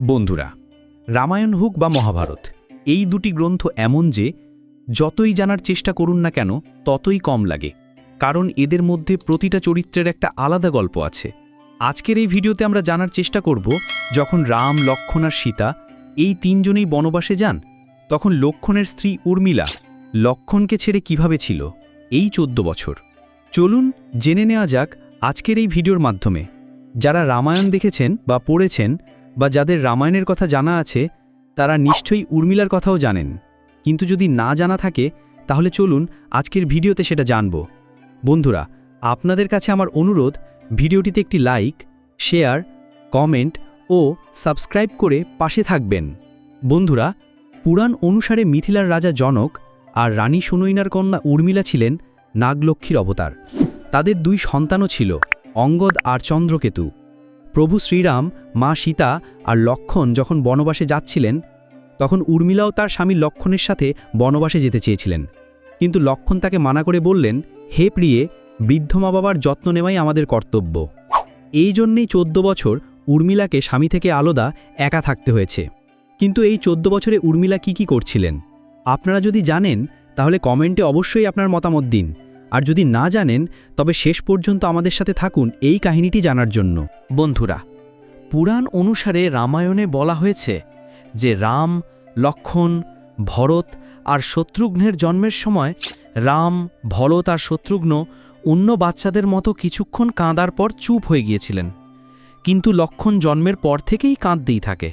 বন্ধুরা, রামায়ণ হোক বা মহাভারত, এই দুটি গ্রন্থ এমন যে, যতই জানার চেষ্টা করুন না কেন, ততই কম লাগে। কারণ এদের মধ্যে প্রতিটা চরিত্রের একটা আলাদা গল্প আছে। আজকের এই ভিডিওতে আমরা জানার চেষ্টা করব, যখন রাম লক্ষণ আর সীতা এই তিনজনেই বনবাসে যান, তখন লক্ষণের স্ত্রী উর্মিলা লক্ষণকে ছেড়ে কীভাবে ছিল, এই চোদ্দ বছর। চলুন জেনে নেওয়া যাক আজকের এই ভিডিওর মাধ্যমে। যারা রামায়ণ দেখেছেন বা পড়েছেন বা যাদের রামায়ণের কথা জানা আছে, তারা নিশ্চয়ই উর্মিলার কথাও জানেন। কিন্তু যদি না জানা থাকে, তাহলে চলুন আজকের ভিডিওতে সেটা জানব। বন্ধুরা, আপনাদের কাছে আমার অনুরোধ, ভিডিওটিতে একটি লাইক, শেয়ার, কমেন্ট ও সাবস্ক্রাইব করে পাশে থাকবেন। বন্ধুরা, পুরাণ অনুসারে মিথিলার রাজা জনক আর রানী সুনৈনার কন্যা উর্মিলা ছিলেন নাগলক্ষ্মীর অবতার। তাদের দুই সন্তানও ছিল, অঙ্গদ আর চন্দ্রকেতু। প্রভু শ্রীরাম, মা সীতা আর লক্ষণ যখন বনবাসে যাচ্ছিলেন, তখন উর্মিলাও তার স্বামী লক্ষণের সাথে বনবাসে যেতে চেয়েছিলেন। কিন্তু লক্ষণ তাকে মানা করে বললেন, হে প্রিয়ে, বৃদ্ধ মা বাবার যত্ন নেওয়াই আমাদের কর্তব্য। এই জন্যেই চোদ্দ বছর উর্মিলাকে স্বামী থেকে আলাদা একা থাকতে হয়েছে। কিন্তু এই চোদ্দ বছরে উর্মিলা কি কি করছিলেন? আপনারা যদি জানেন, তাহলে কমেন্টে অবশ্যই আপনার মতামত দিন। আর যদি না জানেন, তবে শেষ পর্যন্ত আমাদের সাথে থাকুন এই কাহিনীটি জানার জন্য। বন্ধুরা, পুরাণ অনুসারে রামায়ণে বলা হয়েছে যে রাম, লক্ষণ, ভরত আর শত্রুঘ্নের জন্মের সময় রাম, ভরত আর শত্রুঘ্ন অন্য বাচ্চাদের মতো কিছুক্ষণ কাঁদার পর চুপ হয়ে গিয়েছিলেন। কিন্তু লক্ষণ জন্মের পর থেকেই কাঁদতেই থাকে।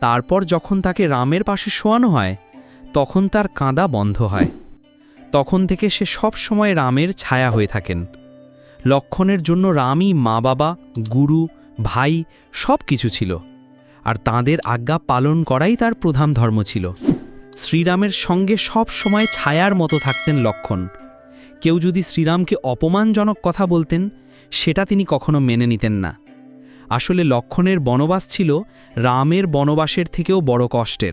তারপর যখন তাকে রামের পাশে শোয়ানো হয়, তখন তার কাঁদা বন্ধ হয়। তখন থেকে সে সব সময় রামের ছায়া হয়ে থাকেন। লক্ষণের জন্য রামই মা বাবা, গুরু, ভাই সব কিছু ছিল। আর তাঁদের আজ্ঞা পালন করাই তার প্রধান ধর্ম ছিল। শ্রীরামের সঙ্গে সব সময় ছায়ার মতো থাকতেন লক্ষণ। কেউ যদি শ্রীরামকে অপমানজনক কথা বলতেন, সেটা তিনি কখনো মেনে নিতেন না। আসলে লক্ষণের বনবাস ছিল রামের বনবাসের থেকেও বড় কষ্টের।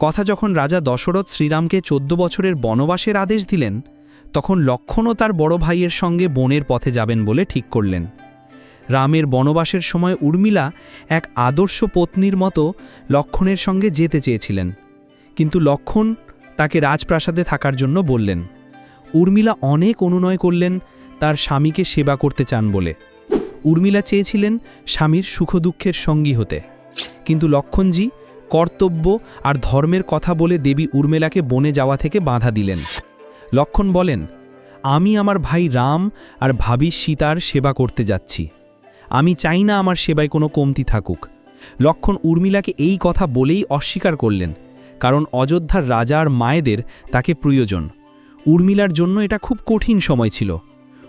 কথা যখন রাজা দশরথ শ্রীরামকে চোদ্দ বছরের বনবাসের আদেশ দিলেন, তখন লক্ষণও তার বড় ভাইয়ের সঙ্গে বনের পথে যাবেন বলে ঠিক করলেন। রামের বনবাসের সময় উর্মিলা এক আদর্শ পত্নীর মতো লক্ষণের সঙ্গে যেতে চেয়েছিলেন। কিন্তু লক্ষণ তাকে রাজপ্রাসাদে থাকার জন্য বললেন, উর্মিলা অনেক অনুনয় করলেন, তার স্বামীকে সেবা করতে চান বলে। উর্মিলা চেয়েছিলেন স্বামীর সুখ দুঃখের সঙ্গী হতে। কিন্তু লক্ষণজি কর্তব্য আর ধর্মের কথা বলে দেবী উর্মিলাকে বনে যাওয়া থেকে বাধা দিলেন। লক্ষণ বলেন, আমি আমার ভাই রাম আর ভাবি সীতার সেবা করতে যাচ্ছি। আমি চাই না আমার সেবায় কোনো কমতি থাকুক। লক্ষণ উর্মিলাকে এই কথা বলেই অস্বীকার করলেন, কারণ অযোধ্যার রাজা আর মায়েদের তাকে প্রয়োজন। উর্মিলার জন্য এটা খুব কঠিন সময় ছিল।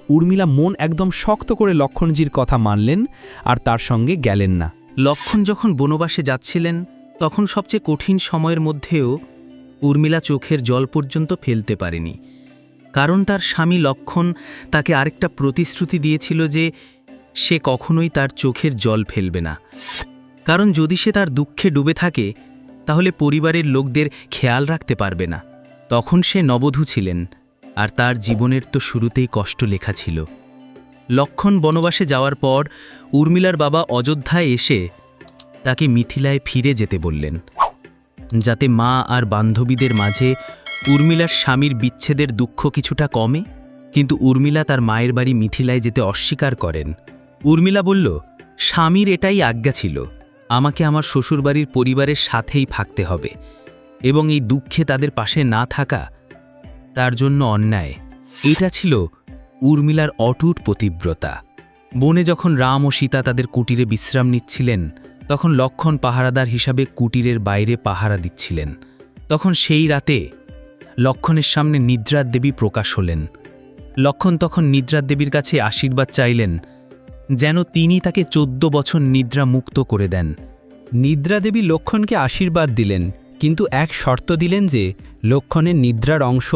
উর্মিলা মন একদম শক্ত করে লক্ষণজির কথা মানলেন আর তার সঙ্গে গেলেন না। লক্ষণ যখন বনবাসে যাচ্ছিলেন তখন সবচেয়ে কঠিন সময়ের মধ্যেও উর্মিলা চোখের জল পর্যন্ত ফেলতে পারেনি, কারণ তার স্বামী লক্ষণ তাকে আরেকটা প্রতিশ্রুতি দিয়েছিল যে সে কখনোই তার চোখের জল ফেলবে না। কারণ যদি সে তার দুঃখে ডুবে থাকে, তাহলে পরিবারের লোকদের খেয়াল রাখতে পারবে না। তখন সে নবধূ ছিলেন, আর তার জীবনের তো শুরুতেই কষ্ট লেখা ছিল। লক্ষণ বনবাসে যাওয়ার পর উর্মিলার বাবা অযোধ্যায় এসে তাকে মিথিলায় ফিরে যেতে বললেন। যাতে মা আর বান্ধবীদের মাঝে উর্মিলার স্বামীর বিচ্ছেদের দুঃখ কিছুটা কমে, কিন্তু উর্মিলা তার মায়ের বাড়ি মিথিলায় যেতে অস্বীকার করেন। উর্মিলা বলল, স্বামীর এটাই আজ্ঞা ছিল, আমাকে আমার শ্বশুরবাড়ির পরিবারের সাথেই থাকতে হবে এবং এই দুঃখে তাদের পাশে না থাকা তার জন্য অন্যায়। এটা ছিল উর্মিলার অটুট প্রতিব্রতা বনে যখন রাম ও সীতা তাদের কুটিরে বিশ্রাম নিচ্ছিলেন তখন লক্ষণ পাহারাদার হিসাবে কুটিরের বাইরে পাহারা দিচ্ছিলেন। তখন সেই রাতে লক্ষণের সামনে নিদ্রার দেবী প্রকাশ হলেন। লক্ষণ তখন নিদ্রার দেবীর কাছে আশীর্বাদ চাইলেন, যেন তিনি তাকে চোদ্দ বছর নিদ্রা মুক্ত করে দেন। নিদ্রা দেবী লক্ষণকে আশীর্বাদ দিলেন, কিন্তু এক শর্ত দিলেন যে, লক্ষণের নিদ্রার অংশ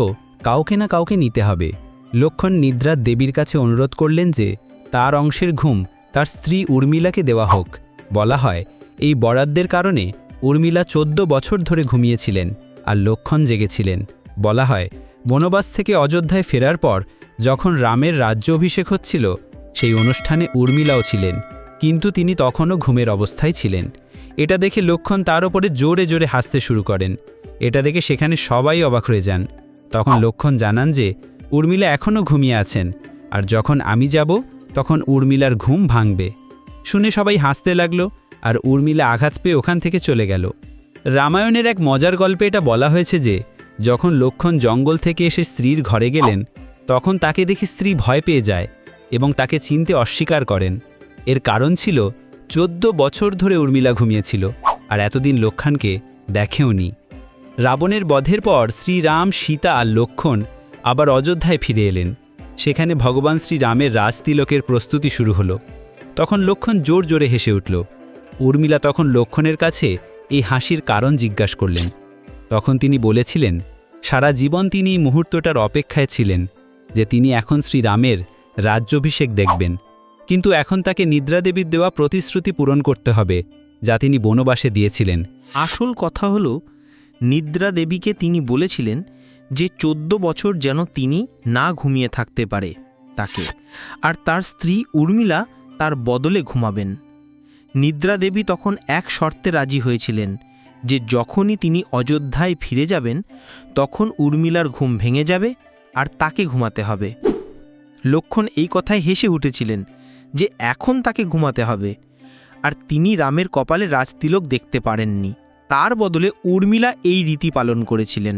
কাউকে না কাউকে নিতে হবে। লক্ষণ নিদ্রার দেবীর কাছে অনুরোধ করলেন যে, তার অংশের ঘুম তার স্ত্রী উর্মিলাকে দেওয়া হোক। বলা হয়, এই বরাদ্দের কারণে উর্মিলা চোদ্দ বছর ধরে ঘুমিয়েছিলেন আর লক্ষণ জেগেছিলেন। বলা হয়, বনবাস থেকে অযোধ্যায় ফেরার পর যখন রামের রাজ্য অভিষেক হচ্ছিল, সেই অনুষ্ঠানে উর্মিলাও ছিলেন, কিন্তু তিনি তখনও ঘুমের অবস্থায় ছিলেন। এটা দেখে লক্ষণ তার ওপরে জোরে জোরে হাসতে শুরু করেন। এটা দেখে সেখানে সবাই অবাক হয়ে যান। তখন লক্ষণ জানান যে, উর্মিলা এখনও ঘুমিয়ে আছেন, আর যখন আমি যাব, তখন উর্মিলার ঘুম ভাঙবে। শুনে সবাই হাসতে লাগল আর উর্মিলা আঘাত পেয়ে ওখান থেকে চলে গেল। রামায়ণের এক মজার গল্পে এটা বলা হয়েছে যে, যখন লক্ষণ জঙ্গল থেকে এসে স্ত্রীর ঘরে গেলেন, তখন তাকে দেখে স্ত্রী ভয় পেয়ে যায় এবং তাকে চিনতে অস্বীকার করেন। এর কারণ ছিল, চোদ্দ বছর ধরে উর্মিলা ঘুমিয়েছিল আর এতদিন লক্ষণকে দেখেওনি রাবণের বধের পর শ্রীরাম, সীতা আর লক্ষণ আবার অযোধ্যায় ফিরে এলেন। সেখানে ভগবান শ্রীরামের রাজতিলকের প্রস্তুতি শুরু হলো। তখন লক্ষণ জোর জোরে হেসে উঠল। উর্মিলা তখন লক্ষণের কাছে এই হাসির কারণ জিজ্ঞাসা করলেন। তখন তিনি বলেছিলেন, সারা জীবন তিনি এই মুহূর্তটার অপেক্ষায় ছিলেন, যে তিনি এখন শ্রীরামের রাজ্যাভিষেক দেখবেন। কিন্তু এখন তাকে নিদ্রাদেবীর দেওয়া প্রতিশ্রুতি পূরণ করতে হবে, যা তিনি বনবাসে দিয়েছিলেন। আসল কথা হলো নিদ্রা দেবীকে তিনি বলেছিলেন যে চোদ্দ বছর যেন তিনি না ঘুমিয়ে থাকতে পারে তাকে। আর তার স্ত্রী উর্মিলা তার বদলে ঘুমাবেন। নিদ্রা দেবী তখন এক শর্তে রাজি হয়েছিলেন যে যখনই তিনি অযোধ্যায় ফিরে যাবেন, তখন উর্মিলার ঘুম ভেঙে যাবে আর তাকে ঘুমাতে হবে। লক্ষণ এই কথায় হেসে উঠেছিলেন যে এখন তাকে ঘুমাতে হবে আর তিনি রামের কপালে রাজতিলক দেখতে পারেননি। তার বদলে উর্মিলা এই রীতি পালন করেছিলেন।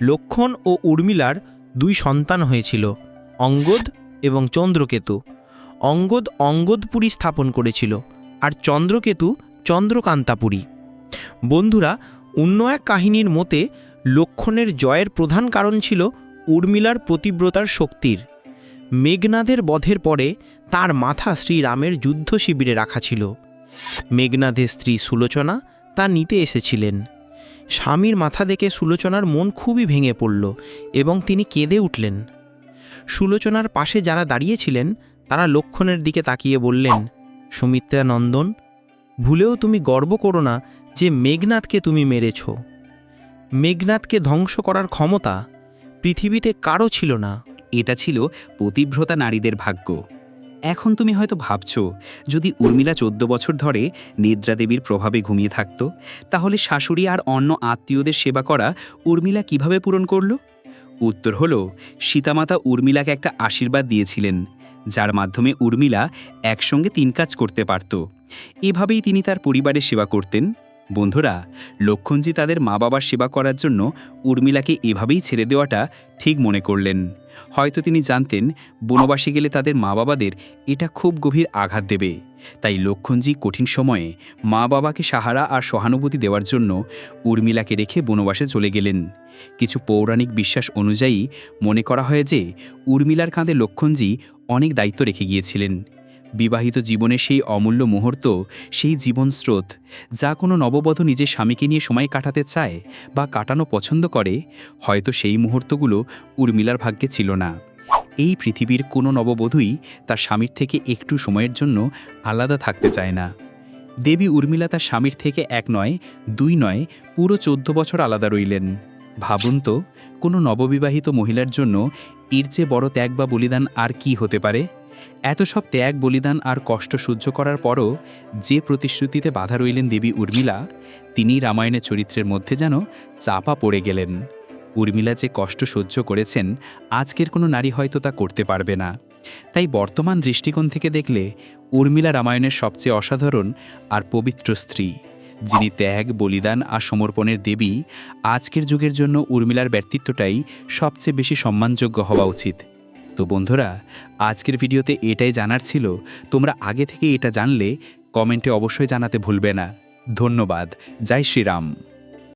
লক্ষণ ও উর্মিলার দুই সন্তান হয়েছিল, অঙ্গদ এবং চন্দ্রকেতু। অঙ্গদ অঙ্গদপুরী স্থাপন করেছিল আর চন্দ্রকেতু চন্দ্রকান্তাপুরী। বন্ধুরা, অন্য এক কাহিনীর মতে, লক্ষণের জয়ের প্রধান কারণ ছিল উর্মিলার প্রতিব্রতার শক্তির। মেঘনাদের বধের পরে তার মাথা শ্রীরামের যুদ্ধ শিবিরে রাখা ছিল। মেঘনাদের স্ত্রী সুলোচনা তা নিতে এসেছিলেন। স্বামীর মাথা দেখে সুলোচনার মন খুবই ভেঙে পড়ল এবং তিনি কেঁদে উঠলেন। সুলোচনার পাশে যারা দাঁড়িয়েছিলেন তারা লক্ষণের দিকে তাকিয়ে বললেন, সুমিত্রা নন্দন, ভুলেও তুমি গর্ব করো না যে মেঘনাথকে তুমি মেরেছ। মেঘনাথকে ধ্বংস করার ক্ষমতা পৃথিবীতে কারও ছিল না। এটা ছিল পতিব্রতা নারীদের ভাগ্য। এখন তুমি হয়তো ভাবছ, যদি উর্মিলা চোদ্দ বছর ধরে নিদ্রা দেবীর প্রভাবে ঘুমিয়ে থাকত, তাহলে শাশুড়ি আর অন্য আত্মীয়দের সেবা করা উর্মিলা কীভাবে পূরণ করল? উত্তর হল, সীতামাতা উর্মিলাকে একটা আশীর্বাদ দিয়েছিলেন। যার মাধ্যমে উর্মিলা একসঙ্গে তিন কাজ করতে পারত। এভাবেই তিনি তার পরিবারের সেবা করতেন। বন্ধুরা, লক্ষণজি তাদের মা বাবার সেবা করার জন্য উর্মিলাকে এভাবেই ছেড়ে দেওয়াটা ঠিক মনে করলেন। হয়তো তিনি জানতেন, বনবাসে গেলে তাদের মা বাবাদের এটা খুব গভীর আঘাত দেবে। তাই লক্ষণজি কঠিন সময়ে মা বাবাকে সাহারা আর সহানুভূতি দেওয়ার জন্য উর্মিলাকে রেখে বনবাসে চলে গেলেন। কিছু পৌরাণিক বিশ্বাস অনুযায়ী মনে করা হয় যে, উর্মিলার কাঁধে লক্ষণজি অনেক দায়িত্ব রেখে গিয়েছিলেন। বিবাহিত জীবনে সেই অমূল্য মুহূর্ত, সেই জীবন স্রোত, যা কোনো নববধূ নিজের স্বামীকে নিয়ে সময় কাটাতে চায় বা কাটানো পছন্দ করে, হয়তো সেই মুহূর্তগুলো উর্মিলার ভাগ্যে ছিল না। এই পৃথিবীর কোনো নববধূই তার স্বামীর থেকে একটু সময়ের জন্য আলাদা থাকতে চায় না। দেবী উর্মিলা তার স্বামীর থেকে এক নয়, দুই নয়, পুরো চোদ্দ বছর আলাদা রইলেন। ভাবুন তো, কোনো নববিবাহিত মহিলার জন্য এর চেয়ে বড় ত্যাগ বা বলিদান আর কি হতে পারে? এত সব ত্যাগ, বলিদান আর কষ্ট সহ্য করার পরও যে প্রতিশ্রুতিতে বাধা রইলেন দেবী উর্মিলা তিনি রামায়ণের চরিত্রের মধ্যে যেন চাপা পড়ে গেলেন। উর্মিলা যে কষ্ট সহ্য করেছেন, আজকের কোনো নারী হয়তো তা করতে পারবে না। তাই বর্তমান দৃষ্টিকোণ থেকে দেখলে উর্মিলা রামায়ণের সবচেয়ে অসাধারণ আর পবিত্র স্ত্রী। যিনি ত্যাগ, বলিদান আর সমর্পণের দেবী, আজকের যুগের জন্য উর্মিলার ব্যক্তিত্বটাই সবচেয়ে বেশি সম্মানযোগ্য হওয়া উচিত। তো বন্ধুরা, আজকের ভিডিওতে এটাই জানার ছিল। তোমরা আগে থেকে এটা জানলে কমেন্টে অবশ্যই জানাতে ভুলবে না। ধন্যবাদ। জয় শ্রীরাম।